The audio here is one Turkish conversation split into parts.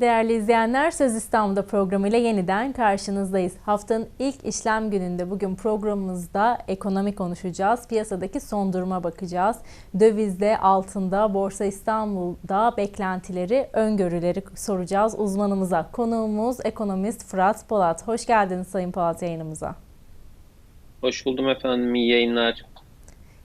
Değerli izleyenler Söz İstanbul'da programıyla yeniden karşınızdayız. Haftanın ilk işlem gününde bugün programımızda ekonomi konuşacağız. Piyasadaki son duruma bakacağız. Dövizde, altında, Borsa İstanbul'da beklentileri, öngörüleri soracağız uzmanımıza. Konuğumuz ekonomist Fırat Polat. Hoş geldiniz Sayın Polat yayınımıza. Hoş buldum efendim. İyi yayınlar.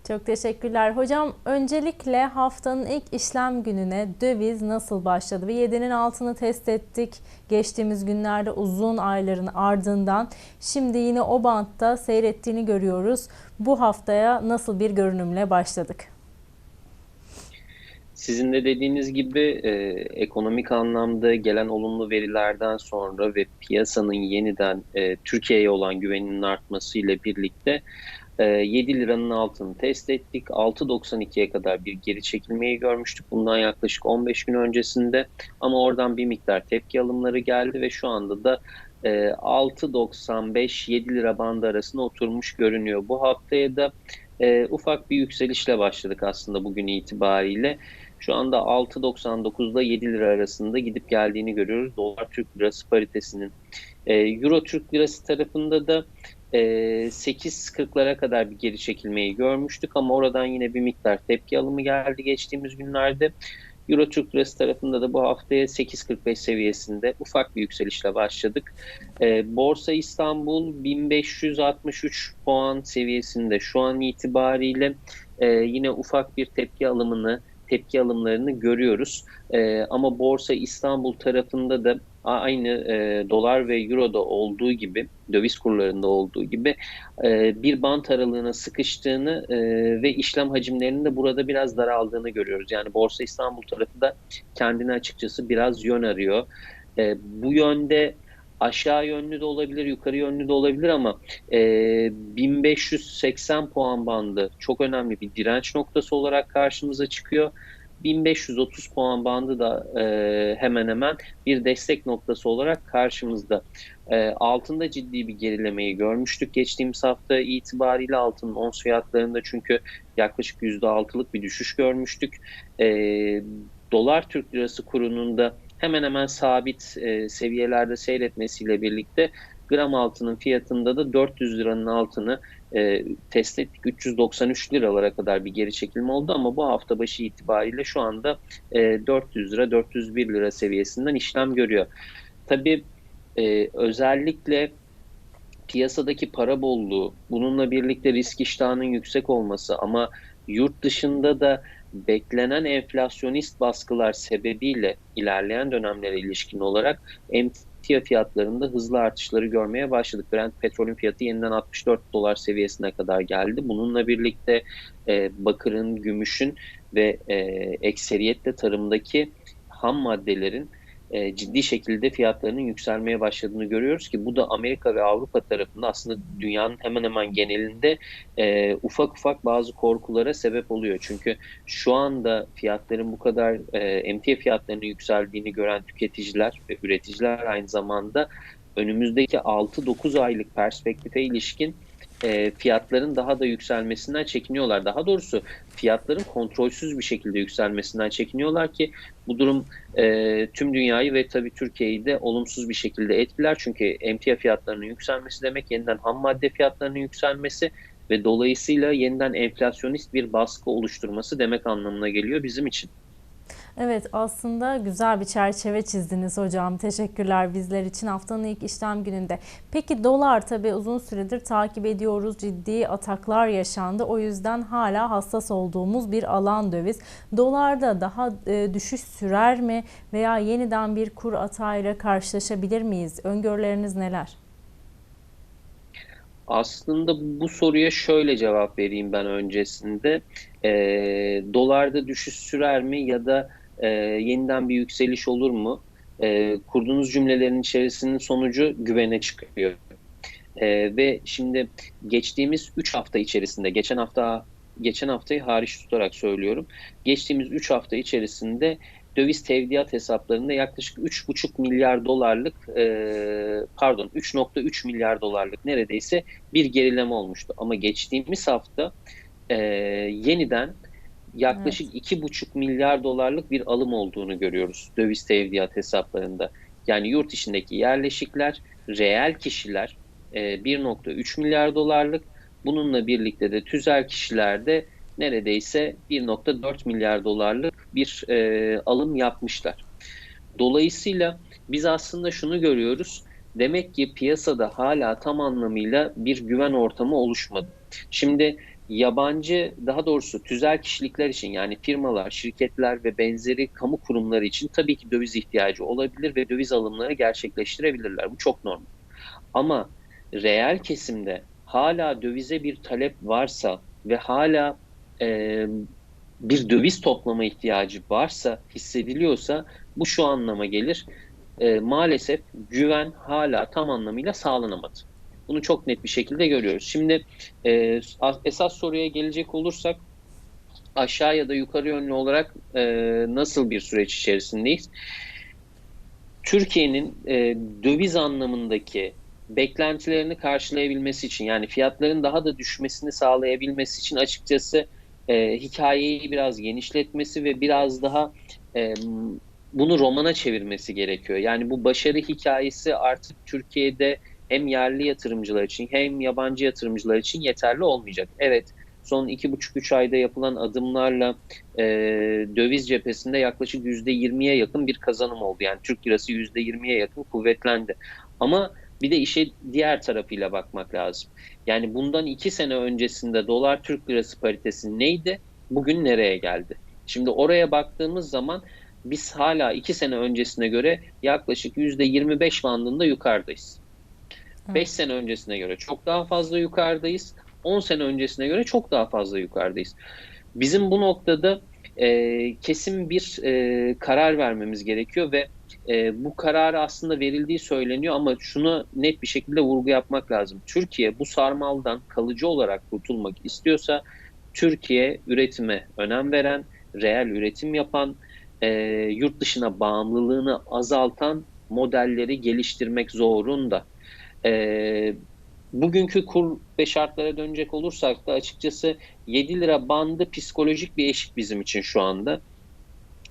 Çok teşekkürler. Hocam öncelikle haftanın ilk işlem gününe döviz nasıl başladı? Ve 7'nin altını test ettik geçtiğimiz günlerde uzun ayların ardından. Şimdi yine o bantta seyrettiğini görüyoruz. Bu haftaya nasıl bir görünümle başladık? Sizin de dediğiniz gibi e, ekonomik anlamda gelen olumlu verilerden sonra ve piyasanın yeniden e, Türkiye'ye olan güveninin artmasıyla birlikte 7 ee, liranın altını test ettik. 6.92'ye kadar bir geri çekilmeyi görmüştük. Bundan yaklaşık 15 gün öncesinde. Ama oradan bir miktar tepki alımları geldi ve şu anda da 6.95-7 e, lira bandı arasında oturmuş görünüyor. Bu haftaya da e, ufak bir yükselişle başladık aslında bugün itibariyle. Şu anda 6.99'da 7 lira arasında gidip geldiğini görüyoruz. Dolar Türk Lirası paritesinin. E, Euro Türk Lirası tarafında da 8.40'lara ee, kadar bir geri çekilmeyi görmüştük ama oradan yine bir miktar tepki alımı geldi geçtiğimiz günlerde. Euro Türk Lirası tarafında da bu haftaya 8.45 seviyesinde ufak bir yükselişle başladık. Ee, Borsa İstanbul 1563 puan seviyesinde şu an itibariyle e, yine ufak bir tepki alımını tepki alımlarını görüyoruz. E, ama Borsa İstanbul tarafında da aynı e, dolar ve euroda olduğu gibi, döviz kurlarında olduğu gibi e, bir bant aralığına sıkıştığını e, ve işlem hacimlerinin de burada biraz daraldığını görüyoruz. Yani Borsa İstanbul tarafı da kendine açıkçası biraz yön arıyor. E, bu yönde aşağı yönlü de olabilir, yukarı yönlü de olabilir ama e, 1580 puan bandı çok önemli bir direnç noktası olarak karşımıza çıkıyor. 1530 puan bandı da e, hemen hemen bir destek noktası olarak karşımızda. E, altında ciddi bir gerilemeyi görmüştük geçtiğimiz hafta itibariyle altının ons fiyatlarında çünkü yaklaşık %6'lık bir düşüş görmüştük. E, dolar Türk lirası kurunun da hemen hemen sabit e, seviyelerde seyretmesiyle birlikte gram altının fiyatında da 400 liranın altını e, test ettik. 393 liralara kadar bir geri çekilme oldu ama bu hafta başı itibariyle şu anda e, 400 lira 401 lira seviyesinden işlem görüyor. Tabii e, özellikle piyasadaki para bolluğu, bununla birlikte risk iştahının yüksek olması ama yurt dışında da beklenen enflasyonist baskılar sebebiyle ilerleyen dönemlere ilişkin olarak emtia fiyatlarında hızlı artışları görmeye başladık. Brent petrolün fiyatı yeniden 64 dolar seviyesine kadar geldi. Bununla birlikte e, bakırın, gümüşün ve e, ekseriyetle tarımdaki ham maddelerin e, ciddi şekilde fiyatlarının yükselmeye başladığını görüyoruz ki bu da Amerika ve Avrupa tarafında aslında dünyanın hemen hemen genelinde e, ufak ufak bazı korkulara sebep oluyor. Çünkü şu anda fiyatların bu kadar e, emtia fiyatlarının yükseldiğini gören tüketiciler ve üreticiler aynı zamanda önümüzdeki 6-9 aylık perspektife ilişkin e, fiyatların daha da yükselmesinden çekiniyorlar. Daha doğrusu fiyatların kontrolsüz bir şekilde yükselmesinden çekiniyorlar ki bu durum e, tüm dünyayı ve tabii Türkiye'yi de olumsuz bir şekilde etkiler. Çünkü emtia fiyatlarının yükselmesi demek yeniden ham madde fiyatlarının yükselmesi ve dolayısıyla yeniden enflasyonist bir baskı oluşturması demek anlamına geliyor bizim için. Evet aslında güzel bir çerçeve çizdiniz hocam. Teşekkürler bizler için haftanın ilk işlem gününde. Peki dolar tabi uzun süredir takip ediyoruz. Ciddi ataklar yaşandı. O yüzden hala hassas olduğumuz bir alan döviz. Dolarda daha e, düşüş sürer mi veya yeniden bir kur atağıyla karşılaşabilir miyiz? Öngörüleriniz neler? Aslında bu soruya şöyle cevap vereyim ben öncesinde. E, dolarda düşüş sürer mi ya da e, yeniden bir yükseliş olur mu? E, kurduğunuz cümlelerin içerisinin sonucu güvene çıkıyor. E, ve şimdi geçtiğimiz 3 hafta içerisinde, geçen hafta geçen haftayı hariç tutarak söylüyorum. Geçtiğimiz 3 hafta içerisinde döviz tevdiat hesaplarında yaklaşık 3,5 milyar dolarlık e, pardon 3,3 milyar dolarlık neredeyse bir gerileme olmuştu. Ama geçtiğimiz hafta e, yeniden yaklaşık iki buçuk milyar dolarlık bir alım olduğunu görüyoruz döviz tevdiat hesaplarında. Yani yurt içindeki yerleşikler, reel kişiler e, 1.3 milyar dolarlık. Bununla birlikte de tüzel kişilerde neredeyse 1.4 milyar dolarlık bir e, alım yapmışlar. Dolayısıyla biz aslında şunu görüyoruz. Demek ki piyasada hala tam anlamıyla bir güven ortamı oluşmadı. Şimdi yabancı daha doğrusu tüzel kişilikler için yani firmalar, şirketler ve benzeri kamu kurumları için tabii ki döviz ihtiyacı olabilir ve döviz alımları gerçekleştirebilirler. Bu çok normal. Ama reel kesimde hala dövize bir talep varsa ve hala e, bir döviz toplama ihtiyacı varsa, hissediliyorsa bu şu anlama gelir. E, maalesef güven hala tam anlamıyla sağlanamadı. Bunu çok net bir şekilde görüyoruz. Şimdi e, esas soruya gelecek olursak aşağı ya da yukarı yönlü olarak e, nasıl bir süreç içerisindeyiz? Türkiye'nin e, döviz anlamındaki beklentilerini karşılayabilmesi için yani fiyatların daha da düşmesini sağlayabilmesi için açıkçası e, hikayeyi biraz genişletmesi ve biraz daha e, bunu romana çevirmesi gerekiyor. Yani bu başarı hikayesi artık Türkiye'de hem yerli yatırımcılar için hem yabancı yatırımcılar için yeterli olmayacak. Evet son iki buçuk üç ayda yapılan adımlarla e, döviz cephesinde yaklaşık yüzde yirmiye yakın bir kazanım oldu. Yani Türk lirası yüzde yirmiye yakın kuvvetlendi. Ama bir de işe diğer tarafıyla bakmak lazım. Yani bundan iki sene öncesinde dolar Türk lirası paritesi neydi? Bugün nereye geldi? Şimdi oraya baktığımız zaman biz hala iki sene öncesine göre yaklaşık yüzde 25 bandında yukarıdayız. 5 evet. sene öncesine göre çok daha fazla yukarıdayız. 10 sene öncesine göre çok daha fazla yukarıdayız. Bizim bu noktada e, kesin bir e, karar vermemiz gerekiyor ve e, bu karar aslında verildiği söyleniyor ama şunu net bir şekilde vurgu yapmak lazım. Türkiye bu sarmaldan kalıcı olarak kurtulmak istiyorsa Türkiye üretime önem veren, reel üretim yapan, e, yurt dışına bağımlılığını azaltan modelleri geliştirmek zorunda. E, bugünkü kur ve şartlara dönecek olursak da açıkçası 7 lira bandı psikolojik bir eşik bizim için şu anda.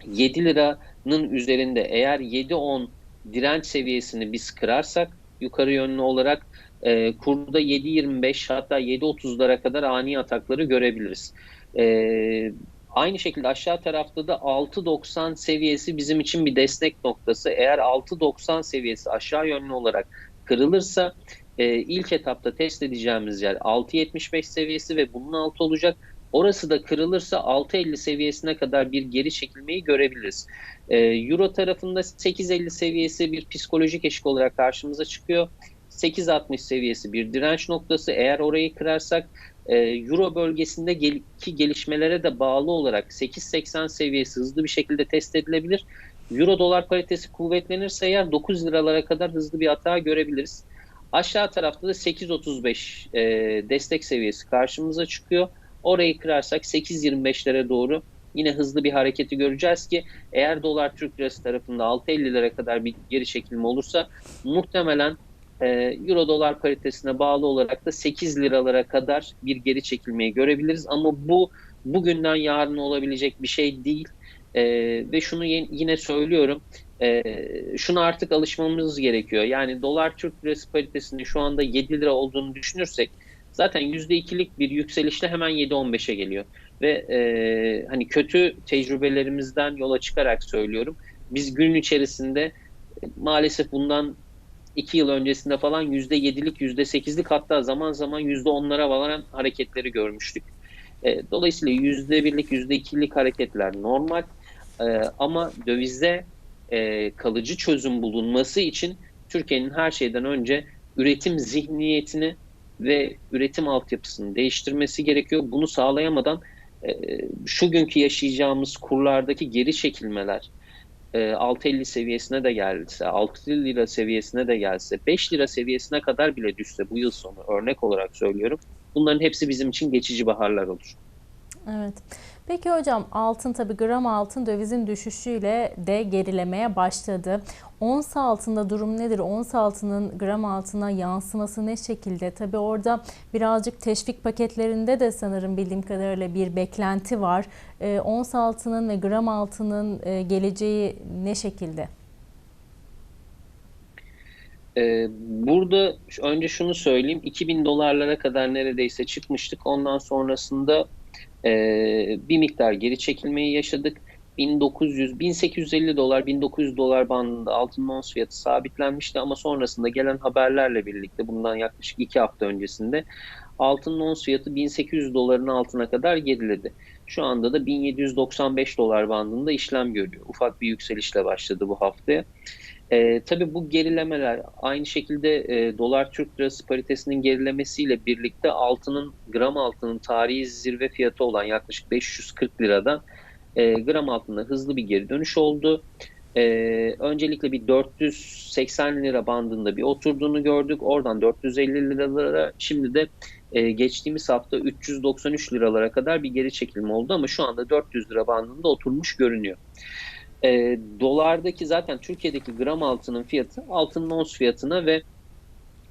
7 liranın üzerinde eğer 7-10 direnç seviyesini biz kırarsak yukarı yönlü olarak e, kurda 7.25 hatta 7.30'lara kadar ani atakları görebiliriz. E, aynı şekilde aşağı tarafta da 6.90 seviyesi bizim için bir destek noktası. Eğer 6.90 seviyesi aşağı yönlü olarak kırılırsa e, ilk etapta test edeceğimiz yer 6.75 seviyesi ve bunun altı olacak. Orası da kırılırsa 6.50 seviyesine kadar bir geri çekilmeyi görebiliriz. Ee, Euro tarafında 8.50 seviyesi bir psikolojik eşik olarak karşımıza çıkıyor. 8.60 seviyesi bir direnç noktası. Eğer orayı kırarsak e, Euro bölgesinde gel ki gelişmelere de bağlı olarak 8.80 seviyesi hızlı bir şekilde test edilebilir. Euro dolar paritesi kuvvetlenirse eğer 9 liralara kadar hızlı bir hata görebiliriz. Aşağı tarafta da 8.35 e, destek seviyesi karşımıza çıkıyor. Orayı kırarsak 8.25'lere doğru yine hızlı bir hareketi göreceğiz ki eğer dolar Türk lirası tarafında 6.50'lere kadar bir geri çekilme olursa muhtemelen e, euro dolar paritesine bağlı olarak da 8 liralara kadar bir geri çekilmeyi görebiliriz ama bu bugünden yarın olabilecek bir şey değil e, ve şunu yine söylüyorum e, şuna artık alışmamız gerekiyor yani dolar Türk lirası paritesinin şu anda 7 lira olduğunu düşünürsek zaten %2'lik bir yükselişle hemen 7-15'e geliyor. Ve e, hani kötü tecrübelerimizden yola çıkarak söylüyorum. Biz gün içerisinde e, maalesef bundan 2 yıl öncesinde falan %7'lik, %8'lik hatta zaman zaman %10'lara varan hareketleri görmüştük. E, dolayısıyla %1'lik, %2'lik hareketler normal. E, ama dövizde e, kalıcı çözüm bulunması için Türkiye'nin her şeyden önce üretim zihniyetini ve üretim altyapısını değiştirmesi gerekiyor. Bunu sağlayamadan e, şu günkü yaşayacağımız kurlardaki geri çekilmeler e, 6.50 seviyesine de gelse, 6 lira seviyesine de gelse, 5 lira seviyesine kadar bile düşse bu yıl sonu örnek olarak söylüyorum. Bunların hepsi bizim için geçici baharlar olur. Evet. Peki hocam altın tabi gram altın dövizin düşüşüyle de gerilemeye başladı. Ons altında durum nedir? Ons altının gram altına yansıması ne şekilde? Tabii orada birazcık teşvik paketlerinde de sanırım bildiğim kadarıyla bir beklenti var. E, ons altının ve gram altının e, geleceği ne şekilde? Ee, burada önce şunu söyleyeyim. 2000 dolarlara kadar neredeyse çıkmıştık. Ondan sonrasında e, bir miktar geri çekilmeyi yaşadık. 1900, 1850 dolar, 1900 dolar bandında altın ons fiyatı sabitlenmişti ama sonrasında gelen haberlerle birlikte bundan yaklaşık iki hafta öncesinde altın ons fiyatı 1800 doların altına kadar geriledi. Şu anda da 1795 dolar bandında işlem görüyor. Ufak bir yükselişle başladı bu haftaya. E, tabii bu gerilemeler aynı şekilde e, dolar Türk lirası paritesinin gerilemesiyle birlikte altının gram altının tarihi zirve fiyatı olan yaklaşık 540 liradan e, gram altında hızlı bir geri dönüş oldu. E, öncelikle bir 480 lira bandında bir oturduğunu gördük. Oradan 450 liralara şimdi de e, geçtiğimiz hafta 393 liralara kadar bir geri çekilme oldu ama şu anda 400 lira bandında oturmuş görünüyor. E, dolardaki zaten Türkiye'deki gram altının fiyatı altının ons fiyatına ve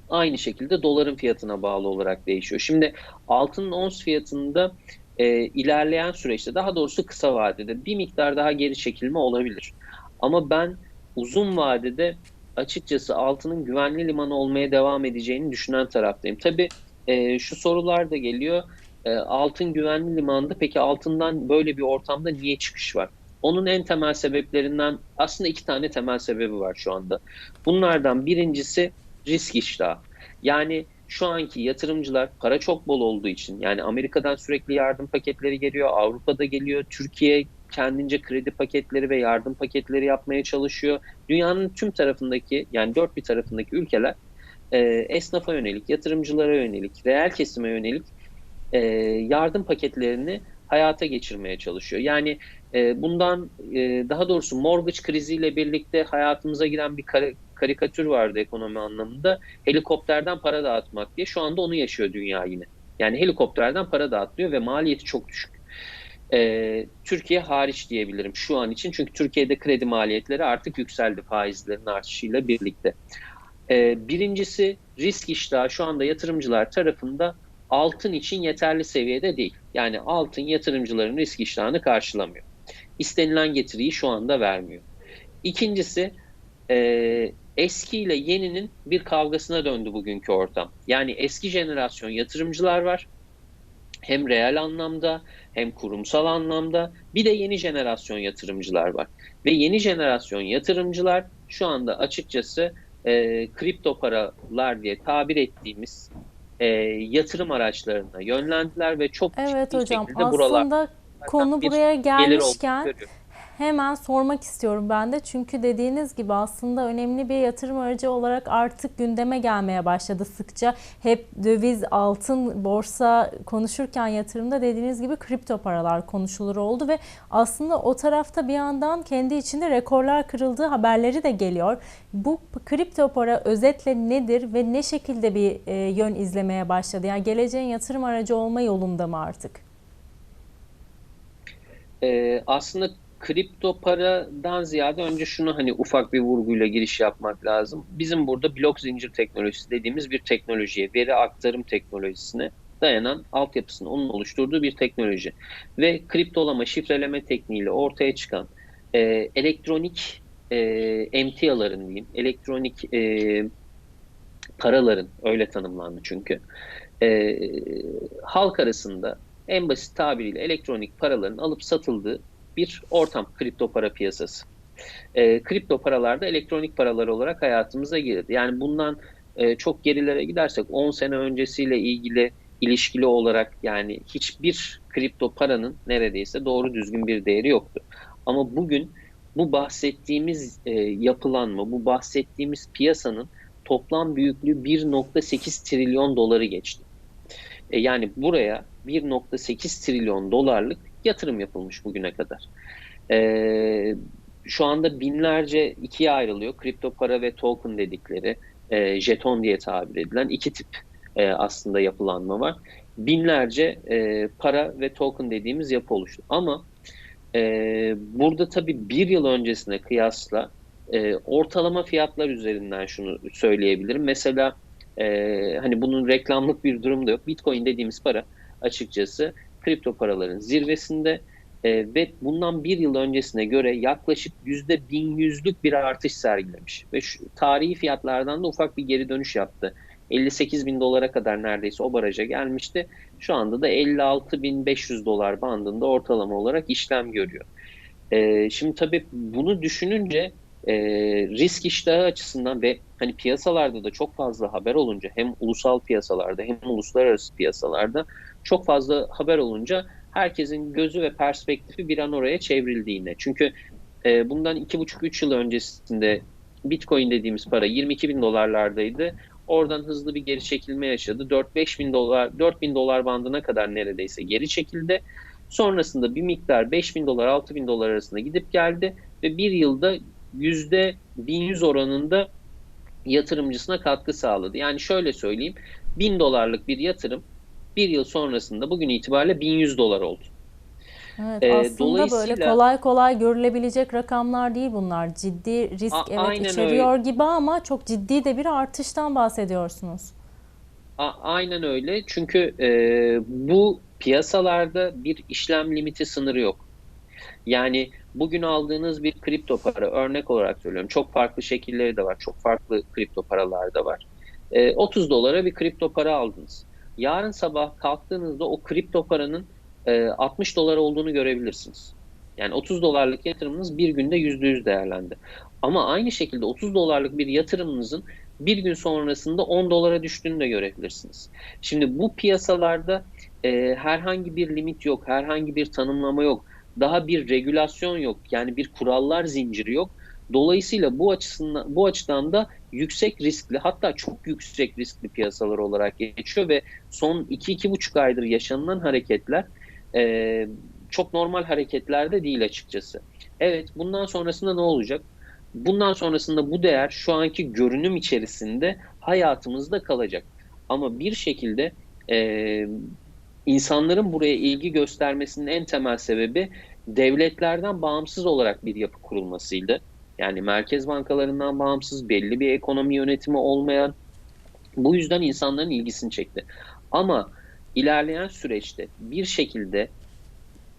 aynı şekilde doların fiyatına bağlı olarak değişiyor. Şimdi altının ons fiyatında e, ilerleyen süreçte daha doğrusu kısa vadede bir miktar daha geri çekilme olabilir. Ama ben uzun vadede açıkçası altının güvenli limanı olmaya devam edeceğini düşünen taraftayım. Tabii e, şu sorular da geliyor. E, altın güvenli limanda peki altından böyle bir ortamda niye çıkış var? Onun en temel sebeplerinden aslında iki tane temel sebebi var şu anda. Bunlardan birincisi risk iştahı. Yani şu anki yatırımcılar para çok bol olduğu için yani Amerika'dan sürekli yardım paketleri geliyor, Avrupa'da geliyor, Türkiye kendince kredi paketleri ve yardım paketleri yapmaya çalışıyor. Dünyanın tüm tarafındaki yani dört bir tarafındaki ülkeler e, esnafa yönelik, yatırımcılara yönelik, reel kesime yönelik e, yardım paketlerini hayata geçirmeye çalışıyor. Yani e, bundan e, daha doğrusu mortgage kriziyle birlikte hayatımıza giren bir kar karikatür vardı ekonomi anlamında. Helikopterden para dağıtmak diye. Şu anda onu yaşıyor dünya yine. Yani helikopterden para dağıtılıyor ve maliyeti çok düşük. E, Türkiye hariç diyebilirim şu an için. Çünkü Türkiye'de kredi maliyetleri artık yükseldi faizlerin artışıyla birlikte. E, birincisi risk iştahı şu anda yatırımcılar tarafında altın için yeterli seviyede değil. Yani altın yatırımcıların risk iştahını karşılamıyor. İstenilen getiriyi şu anda vermiyor. İkincisi e, eski ile yeninin bir kavgasına döndü bugünkü ortam. Yani eski jenerasyon yatırımcılar var. Hem reel anlamda hem kurumsal anlamda bir de yeni jenerasyon yatırımcılar var. Ve yeni jenerasyon yatırımcılar şu anda açıkçası e, kripto paralar diye tabir ettiğimiz e, yatırım araçlarına yönlendiler ve çok Evet hocam şekilde aslında buralar konu buraya gelmişken hemen sormak istiyorum ben de. Çünkü dediğiniz gibi aslında önemli bir yatırım aracı olarak artık gündeme gelmeye başladı sıkça. Hep döviz, altın, borsa konuşurken yatırımda dediğiniz gibi kripto paralar konuşulur oldu ve aslında o tarafta bir yandan kendi içinde rekorlar kırıldığı haberleri de geliyor. Bu kripto para özetle nedir ve ne şekilde bir e, yön izlemeye başladı? Yani geleceğin yatırım aracı olma yolunda mı artık? Ee, aslında kripto paradan ziyade önce şunu hani ufak bir vurguyla giriş yapmak lazım. Bizim burada blok zincir teknolojisi dediğimiz bir teknolojiye, veri aktarım teknolojisine dayanan altyapısını onun oluşturduğu bir teknoloji. Ve kriptolama, şifreleme tekniğiyle ortaya çıkan e, elektronik e, emtiaların diyeyim, elektronik e, paraların öyle tanımlandı çünkü. E, halk arasında en basit tabiriyle elektronik paraların alıp satıldığı bir ortam kripto para piyasası. E, kripto paralar da elektronik paralar olarak hayatımıza girdi. Yani bundan e, çok gerilere gidersek 10 sene öncesiyle ilgili ilişkili olarak yani hiçbir kripto paranın neredeyse doğru düzgün bir değeri yoktu. Ama bugün bu bahsettiğimiz e, yapılanma, bu bahsettiğimiz piyasanın toplam büyüklüğü 1.8 trilyon doları geçti. E, yani buraya 1.8 trilyon dolarlık yatırım yapılmış bugüne kadar. E, şu anda binlerce ikiye ayrılıyor. Kripto para ve token dedikleri e, jeton diye tabir edilen iki tip e, aslında yapılanma var. Binlerce e, para ve token dediğimiz yapı oluştu. Ama e, burada tabii bir yıl öncesine kıyasla E, ortalama fiyatlar üzerinden şunu söyleyebilirim. Mesela e, hani bunun reklamlık bir durum da yok. Bitcoin dediğimiz para açıkçası kripto paraların zirvesinde e, ve bundan bir yıl öncesine göre yaklaşık yüzde bin yüzlük bir artış sergilemiş. Ve şu, tarihi fiyatlardan da ufak bir geri dönüş yaptı. 58 bin dolara kadar neredeyse o baraja gelmişti. Şu anda da 56 bin 500 dolar bandında ortalama olarak işlem görüyor. E, şimdi tabii bunu düşününce e, risk iştahı açısından ve hani piyasalarda da çok fazla haber olunca hem ulusal piyasalarda hem uluslararası piyasalarda çok fazla haber olunca herkesin gözü ve perspektifi bir an oraya çevrildiğine. Çünkü e, bundan 2,5-3 yıl öncesinde Bitcoin dediğimiz para 22 bin dolarlardaydı. Oradan hızlı bir geri çekilme yaşadı. 4-5 bin dolar, 4 bin dolar bandına kadar neredeyse geri çekildi. Sonrasında bir miktar 5 bin dolar, 6 bin dolar arasında gidip geldi ve bir yılda yüzde 1100 oranında yatırımcısına katkı sağladı. Yani şöyle söyleyeyim, 1000 dolarlık bir yatırım bir yıl sonrasında bugün itibariyle 1100 dolar oldu. Evet, Ee, aslında dolayısıyla- böyle kolay kolay görülebilecek rakamlar değil bunlar. Ciddi risk A- evet içeriyor gibi ama çok ciddi de bir artıştan bahsediyorsunuz. A- aynen öyle. Çünkü e, bu piyasalarda bir işlem limiti sınırı yok. Yani bugün aldığınız bir kripto para örnek olarak söylüyorum. Çok farklı şekilleri de var. Çok farklı kripto paralar da var. E, 30 dolara bir kripto para aldınız. Yarın sabah kalktığınızda o kripto paranın e, 60 dolar olduğunu görebilirsiniz. Yani 30 dolarlık yatırımınız bir günde %100 değerlendi. Ama aynı şekilde 30 dolarlık bir yatırımınızın bir gün sonrasında 10 dolara düştüğünü de görebilirsiniz. Şimdi bu piyasalarda e, herhangi bir limit yok, herhangi bir tanımlama yok, daha bir regülasyon yok, yani bir kurallar zinciri yok. Dolayısıyla bu açısından bu açıdan da yüksek riskli hatta çok yüksek riskli piyasalar olarak geçiyor ve son 2-2,5 aydır yaşanılan hareketler e, çok normal hareketler de değil açıkçası. Evet bundan sonrasında ne olacak? Bundan sonrasında bu değer şu anki görünüm içerisinde hayatımızda kalacak. Ama bir şekilde e, insanların buraya ilgi göstermesinin en temel sebebi devletlerden bağımsız olarak bir yapı kurulmasıydı. Yani merkez bankalarından bağımsız, belli bir ekonomi yönetimi olmayan, bu yüzden insanların ilgisini çekti. Ama ilerleyen süreçte bir şekilde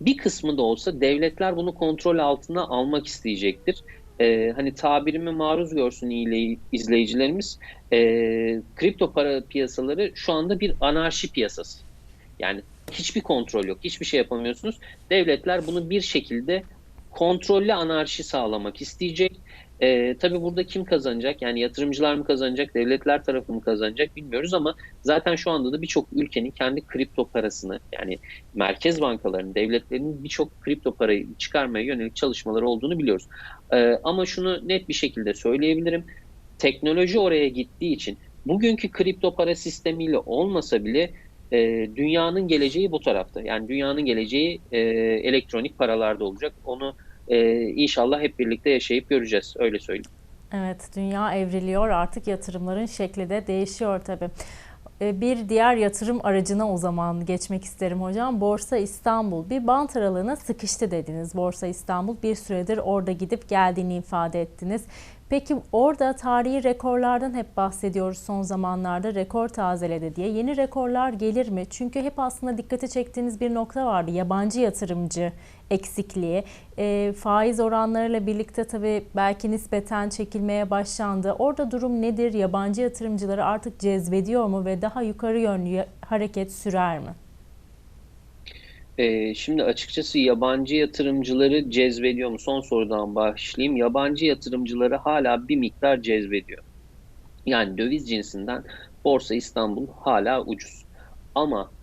bir kısmı da olsa devletler bunu kontrol altına almak isteyecektir. Ee, hani tabirimi maruz görsün iyi izleyicilerimiz. Ee, kripto para piyasaları şu anda bir anarşi piyasası. Yani hiçbir kontrol yok, hiçbir şey yapamıyorsunuz. Devletler bunu bir şekilde kontrollü anarşi sağlamak isteyecek. Ee, tabii burada kim kazanacak? Yani yatırımcılar mı kazanacak, devletler tarafı mı kazanacak bilmiyoruz ama zaten şu anda da birçok ülkenin kendi kripto parasını yani merkez bankalarının, devletlerin birçok kripto parayı çıkarmaya yönelik çalışmaları olduğunu biliyoruz. Ee, ama şunu net bir şekilde söyleyebilirim. Teknoloji oraya gittiği için bugünkü kripto para sistemiyle olmasa bile e, dünyanın geleceği bu tarafta. Yani dünyanın geleceği e, elektronik paralarda olacak. Onu e, inşallah hep birlikte yaşayıp göreceğiz. Öyle söyleyeyim. Evet, dünya evriliyor artık yatırımların şekli de değişiyor tabii. Ee, Bir diğer yatırım aracına o zaman geçmek isterim hocam. Borsa İstanbul bir bant aralığına sıkıştı dediniz. Borsa İstanbul bir süredir orada gidip geldiğini ifade ettiniz. Peki orada tarihi rekorlardan hep bahsediyoruz son zamanlarda rekor tazeledi diye. Yeni rekorlar gelir mi? Çünkü hep aslında dikkati çektiğiniz bir nokta vardı. Yabancı yatırımcı eksikliği. E, faiz oranlarıyla birlikte tabii belki nispeten çekilmeye başlandı. Orada durum nedir? Yabancı yatırımcıları artık cezbediyor mu ve daha yukarı yönlü hareket sürer mi? Ee, şimdi açıkçası yabancı yatırımcıları cezbediyor mu? Son sorudan başlayayım. Yabancı yatırımcıları hala bir miktar cezbediyor. Yani döviz cinsinden Borsa İstanbul hala ucuz. Ama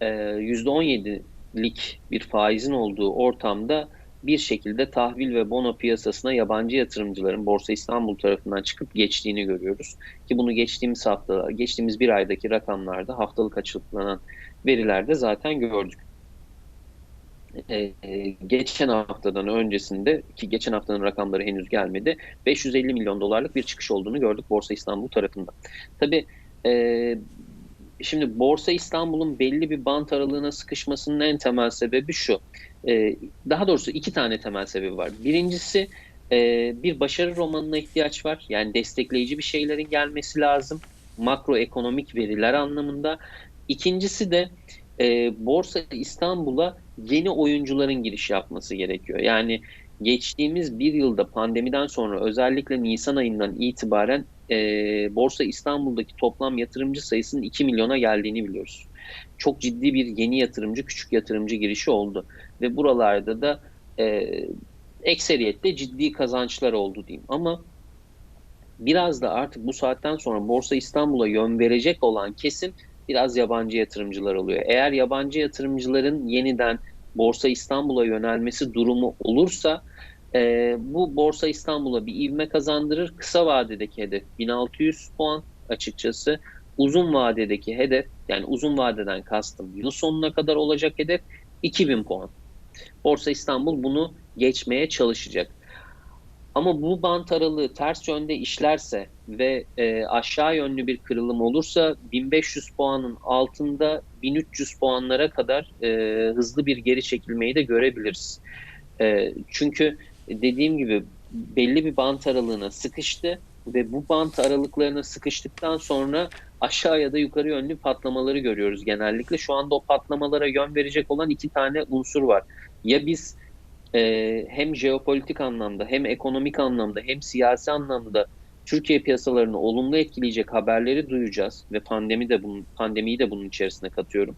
e, %17'lik bir faizin olduğu ortamda bir şekilde tahvil ve bono piyasasına yabancı yatırımcıların Borsa İstanbul tarafından çıkıp geçtiğini görüyoruz. Ki bunu geçtiğimiz hafta, geçtiğimiz bir aydaki rakamlarda haftalık açıklanan verilerde zaten gördük. Ee, geçen haftadan öncesinde ki geçen haftanın rakamları henüz gelmedi 550 milyon dolarlık bir çıkış olduğunu gördük Borsa İstanbul tarafından. Tabii e, şimdi Borsa İstanbul'un belli bir bant aralığına sıkışmasının en temel sebebi şu. E, daha doğrusu iki tane temel sebebi var. Birincisi e, bir başarı romanına ihtiyaç var. Yani destekleyici bir şeylerin gelmesi lazım. Makroekonomik veriler anlamında. İkincisi de e, Borsa İstanbul'a yeni oyuncuların giriş yapması gerekiyor. Yani geçtiğimiz bir yılda pandemiden sonra özellikle Nisan ayından itibaren e, Borsa İstanbul'daki toplam yatırımcı sayısının 2 milyona geldiğini biliyoruz. Çok ciddi bir yeni yatırımcı, küçük yatırımcı girişi oldu. Ve buralarda da e, ekseriyette ciddi kazançlar oldu diyeyim. Ama biraz da artık bu saatten sonra Borsa İstanbul'a yön verecek olan kesim biraz yabancı yatırımcılar oluyor. Eğer yabancı yatırımcıların yeniden Borsa İstanbul'a yönelmesi durumu olursa e, bu Borsa İstanbul'a bir ivme kazandırır. Kısa vadedeki hedef 1600 puan açıkçası. Uzun vadedeki hedef yani uzun vadeden kastım yıl sonuna kadar olacak hedef 2000 puan. Borsa İstanbul bunu geçmeye çalışacak. Ama bu bant aralığı ters yönde işlerse ve e, aşağı yönlü bir kırılım olursa 1500 puanın altında 1300 puanlara kadar e, hızlı bir geri çekilmeyi de görebiliriz. E, çünkü dediğim gibi belli bir bant aralığına sıkıştı ve bu bant aralıklarına sıkıştıktan sonra aşağı ya da yukarı yönlü patlamaları görüyoruz genellikle. Şu anda o patlamalara yön verecek olan iki tane unsur var. Ya biz e, hem jeopolitik anlamda hem ekonomik anlamda hem siyasi anlamda Türkiye piyasalarını olumlu etkileyecek haberleri duyacağız ve pandemi de bunun pandemiyi de bunun içerisine katıyorum.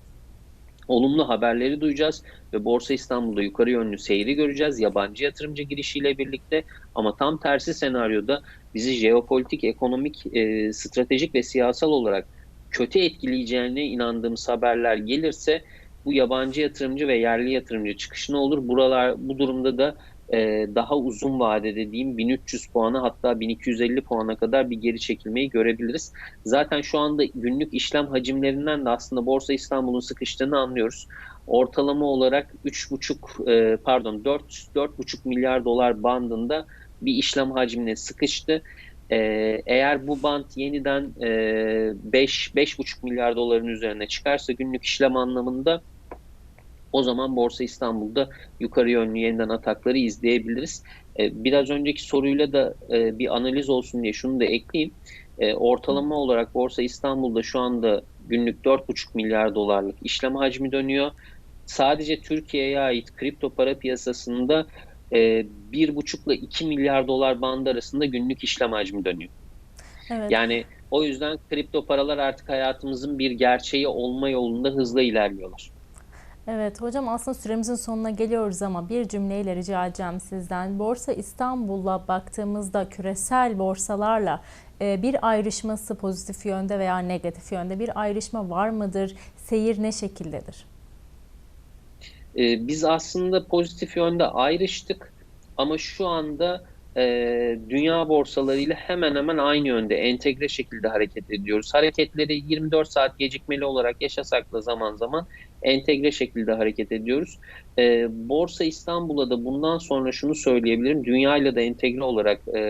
Olumlu haberleri duyacağız ve Borsa İstanbul'da yukarı yönlü seyri göreceğiz yabancı yatırımcı girişiyle birlikte ama tam tersi senaryoda bizi jeopolitik, ekonomik, e, stratejik ve siyasal olarak kötü etkileyeceğine inandığımız haberler gelirse bu yabancı yatırımcı ve yerli yatırımcı çıkışına olur. Buralar bu durumda da e, daha uzun vadede diyeyim 1300 puana hatta 1250 puana kadar bir geri çekilmeyi görebiliriz. Zaten şu anda günlük işlem hacimlerinden de aslında Borsa İstanbul'un sıkıştığını anlıyoruz. Ortalama olarak 3,5 e, pardon 4 4,5 milyar dolar bandında bir işlem hacmine sıkıştı. Ee, eğer bu bant yeniden e, 5 5,5 milyar doların üzerine çıkarsa günlük işlem anlamında o zaman Borsa İstanbul'da yukarı yönlü yeniden atakları izleyebiliriz. E, biraz önceki soruyla da e, bir analiz olsun diye şunu da ekleyeyim. E, ortalama olarak Borsa İstanbul'da şu anda günlük 4,5 milyar dolarlık işlem hacmi dönüyor. Sadece Türkiye'ye ait kripto para piyasasında e, 1,5 ile 2 milyar dolar bandı arasında günlük işlem hacmi dönüyor. Evet. Yani o yüzden kripto paralar artık hayatımızın bir gerçeği olma yolunda hızla ilerliyorlar. Evet hocam aslında süremizin sonuna geliyoruz ama bir cümleyle rica edeceğim sizden. Borsa İstanbul'a baktığımızda küresel borsalarla e, bir ayrışması pozitif yönde veya negatif yönde bir ayrışma var mıdır? Seyir ne şekildedir? Ee, biz aslında pozitif yönde ayrıştık ama şu anda e, dünya borsalarıyla hemen hemen aynı yönde entegre şekilde hareket ediyoruz. Hareketleri 24 saat gecikmeli olarak yaşasak da zaman zaman entegre şekilde hareket ediyoruz. E, Borsa İstanbul'a da bundan sonra şunu söyleyebilirim. Dünyayla da entegre olarak e,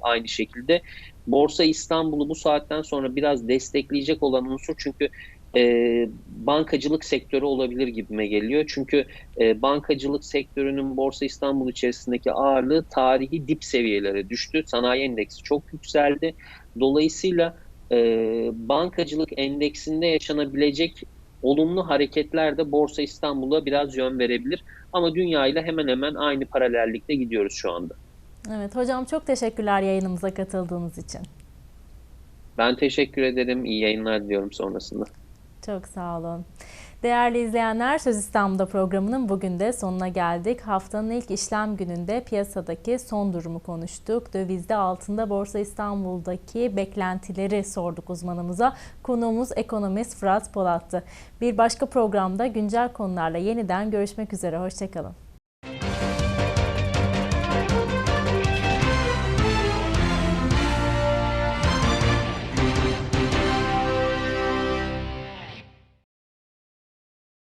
aynı şekilde. Borsa İstanbul'u bu saatten sonra biraz destekleyecek olan unsur çünkü e, bankacılık sektörü olabilir gibime geliyor. Çünkü e, bankacılık sektörünün Borsa İstanbul içerisindeki ağırlığı tarihi dip seviyelere düştü. Sanayi endeksi çok yükseldi. Dolayısıyla e, bankacılık endeksinde yaşanabilecek olumlu hareketler de Borsa İstanbul'a biraz yön verebilir. Ama dünya ile hemen hemen aynı paralellikte gidiyoruz şu anda. Evet hocam çok teşekkürler yayınımıza katıldığınız için. Ben teşekkür ederim. İyi yayınlar diliyorum sonrasında. Çok sağ olun. Değerli izleyenler Söz İstanbul'da programının bugün de sonuna geldik. Haftanın ilk işlem gününde piyasadaki son durumu konuştuk. Dövizde altında Borsa İstanbul'daki beklentileri sorduk uzmanımıza. Konuğumuz ekonomist Fırat Polat'tı. Bir başka programda güncel konularla yeniden görüşmek üzere. Hoşçakalın.